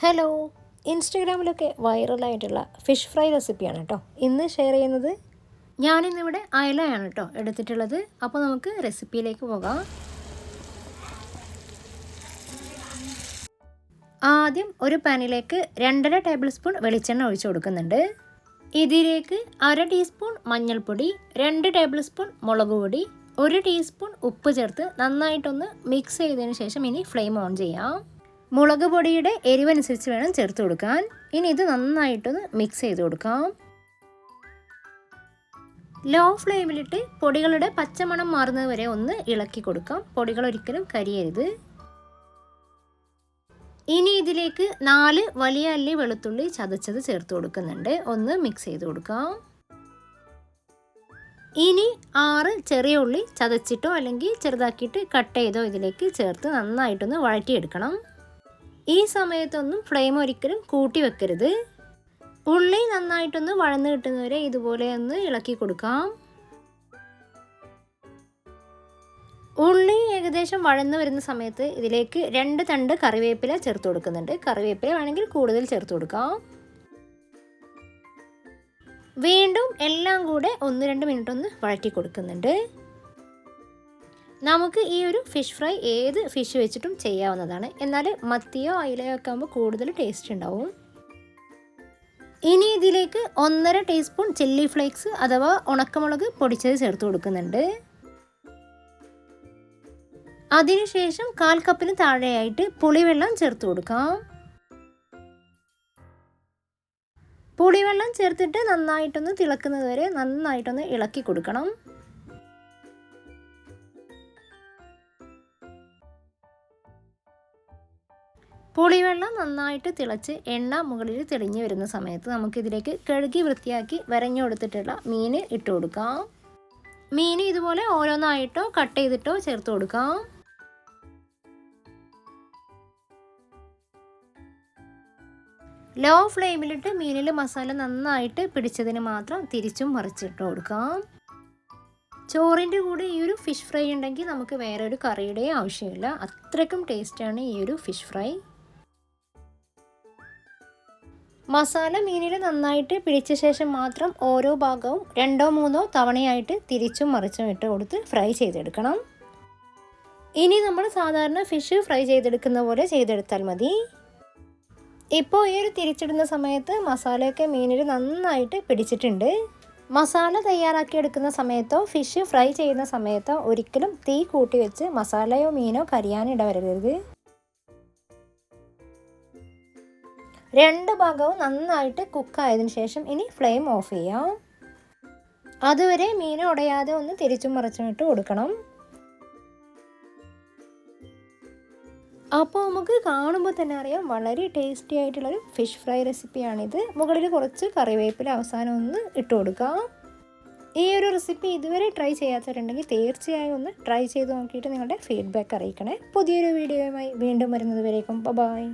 Hello. ഇൻസ്റ്റഗ്രാമിലൊക്കെ വൈറലായിട്ടുള്ള fish fry റെസിപ്പിയാണ് കേട്ടോ. ഇന്ന് ഷെയർ ചെയ്യുന്നത് ഞാനിന്നിവിടെ അയലയാണ് കേട്ടോ എടുത്തിട്ടുള്ളത്. അപ്പോൾ നമുക്ക് റെസിപ്പിയിലേക്ക് പോകാം. ആദ്യം ഒരു പാനിലേക്ക് രണ്ടര ടേബിൾ സ്പൂൺ വെളിച്ചെണ്ണ ഒഴിച്ചു കൊടുക്കുന്നുണ്ട്. ഇതിലേക്ക് അര ടീസ്പൂൺ മഞ്ഞൾപ്പൊടി രണ്ട് ടേബിൾ സ്പൂൺ മുളക് പൊടി ഒരു ടീസ്പൂൺ ഉപ്പ് ചേർത്ത് നന്നായിട്ടൊന്ന് മിക്സ് ചെയ്തതിന് ശേഷം ഇനി ഫ്ലെയിം ഓൺ ചെയ്യാം. മുളക് പൊടിയുടെ എരിവനുസരിച്ച് വേണം ചേർത്ത് കൊടുക്കാൻ. ഇനി ഇത് നന്നായിട്ടൊന്ന് മിക്സ് ചെയ്ത് കൊടുക്കാം. ലോ ഫ്ലെയിമിലിട്ട് പൊടികളുടെ പച്ചമണം മാറുന്നത് വരെ ഒന്ന് ഇളക്കി കൊടുക്കാം. പൊടികൾ ഒരിക്കലും കരിയരുത്. ഇനി ഇതിലേക്ക് നാല് വലിയ അല്ലി വെളുത്തുള്ളി ചതച്ചത് ചേർത്ത് കൊടുക്കുന്നുണ്ട്. ഒന്ന് മിക്സ് ചെയ്ത് കൊടുക്കാം. ഇനി ആറ് ചെറിയ ഉള്ളി ചതച്ചിട്ടോ അല്ലെങ്കിൽ ചെറുതാക്കിയിട്ട് കട്ട് ചെയ്തോ ഇതിലേക്ക് ചേർത്ത് നന്നായിട്ടൊന്ന് വഴറ്റിയെടുക്കണം. ഈ സമയത്തൊന്നും ഫ്ലെയിം ഒരിക്കലും കൂട്ടി വെക്കരുത്. ഉള്ളി നന്നായിട്ടൊന്ന് വഴന്ന് കിട്ടുന്നവരെ ഇതുപോലെ ഒന്ന് ഇളക്കി കൊടുക്കാം. ഉള്ളി ഏകദേശം വഴന്ന് വരുന്ന സമയത്ത് ഇതിലേക്ക് രണ്ട് തണ്ട് കറിവേപ്പില ചേർത്ത് കൊടുക്കുന്നുണ്ട്. കറിവേപ്പില വേണമെങ്കിൽ കൂടുതൽ ചേർത്ത് കൊടുക്കാം. വീണ്ടും എല്ലാം കൂടെ ഒന്ന് രണ്ട് മിനിറ്റ് ഒന്ന് വഴറ്റി കൊടുക്കുന്നുണ്ട്. നമുക്ക് ഈ ഒരു ഫിഷ് ഫ്രൈ ഏത് ഫിഷ് വെച്ചിട്ടും ചെയ്യാവുന്നതാണ്. എന്നാൽ മത്തിയോ അയിലയോ ഒക്കെ ആകുമ്പോൾ കൂടുതൽ ടേസ്റ്റ് ഉണ്ടാവും. ഇനി ഇതിലേക്ക് ഒന്നര ടീസ്പൂൺ ചില്ലി ഫ്ലേക്സ് അഥവാ ഉണക്കമുളക് പൊടിച്ചത് ചേർത്ത് കൊടുക്കുന്നുണ്ട്. അതിനുശേഷം കാൽ കപ്പിന് താഴെയായിട്ട് പുളിവെള്ളം ചേർത്ത് കൊടുക്കാം. പുളിവെള്ളം ചേർത്തിട്ട് നന്നായിട്ടൊന്ന് തിളക്കുന്നത് വരെ നന്നായിട്ടൊന്ന് ഇളക്കി കൊടുക്കണം. പുളിവെള്ളം നന്നായിട്ട് തിളച്ച് എണ്ണ മുകളിൽ തെളിഞ്ഞു വരുന്ന സമയത്ത് നമുക്കിതിലേക്ക് കഴുകി വൃത്തിയാക്കി വരഞ്ഞു കൊടുത്തിട്ടുള്ള മീൻ ഇട്ട് കൊടുക്കാം. മീൻ ഇതുപോലെ ഓരോന്നായിട്ടോ കട്ട് ചെയ്തിട്ടോ ചേർത്ത് കൊടുക്കാം. ലോ ഫ്ലെയിമിലിട്ട് മീനിൽ മസാല നന്നായിട്ട് പിടിച്ചതിന് മാത്രം തിരിച്ചും മറിച്ചിട്ട് കൊടുക്കാം. ചോറിന്റെ കൂടെ ഈ ഒരു ഫിഷ് ഫ്രൈ ഉണ്ടെങ്കിൽ നമുക്ക് വേറെ ഒരു കറിയുടെയും ആവശ്യമില്ല. അത്രയ്ക്കും ടേസ്റ്റാണ് ഈ ഒരു ഫിഷ് ഫ്രൈ. മസാല മീനിൽ നന്നായിട്ട് പിടിച്ച ശേഷം മാത്രം ഓരോ ഭാഗവും രണ്ടോ മൂന്നോ തവണയായിട്ട് തിരിച്ചും മറിച്ചും ഇട്ട് കൊടുത്ത് ഫ്രൈ ചെയ്തെടുക്കണം. ഇനി നമ്മൾ സാധാരണ ഫിഷ് ഫ്രൈ ചെയ്തെടുക്കുന്ന പോലെ ചെയ്തെടുത്താൽ മതി. ഇപ്പോൾ ഈ ഒരു തിരിച്ചിടുന്ന സമയത്ത് മസാലയൊക്കെ മീനിൽ നന്നായിട്ട് പിടിച്ചിട്ടുണ്ട്. മസാല തയ്യാറാക്കിയെടുക്കുന്ന സമയത്തോ ഫിഷ് ഫ്രൈ ചെയ്യുന്ന സമയത്തോ ഒരിക്കലും തീ കൂട്ടി വെച്ച് മസാലയോ മീനോ കരിയാനിട വരരുത്. രണ്ട് ഭാഗവും നന്നായിട്ട് കുക്കായതിനു ശേഷം ഇനി ഫ്ലെയിം ഓഫ് ചെയ്യാം. അതുവരെ മീൻ ഉടയാതെ ഒന്ന് തിരിച്ചും മറിച്ചും ഇട്ട് കൊടുക്കണം. അപ്പോൾ നമുക്ക് കാണുമ്പോൾ തന്നെ അറിയാം വളരെ ടേസ്റ്റി ആയിട്ടുള്ളൊരു ഫിഷ് ഫ്രൈ റെസിപ്പിയാണിത് മുകളിൽ കുറച്ച് കറിവേപ്പില അവസാനം ഒന്ന് ഇട്ട് കൊടുക്കാം. ഈ ഒരു റെസിപ്പി ഇതുവരെ ട്രൈ ചെയ്യാത്തവരുണ്ടെങ്കിൽ തീർച്ചയായും ഒന്ന് ട്രൈ ചെയ്ത് നോക്കിയിട്ട് നിങ്ങളുടെ ഫീഡ്ബാക്ക് അറിയിക്കണേ. പുതിയൊരു വീഡിയോയുമായി വീണ്ടും വരുന്നത് വരേക്കും ബൈ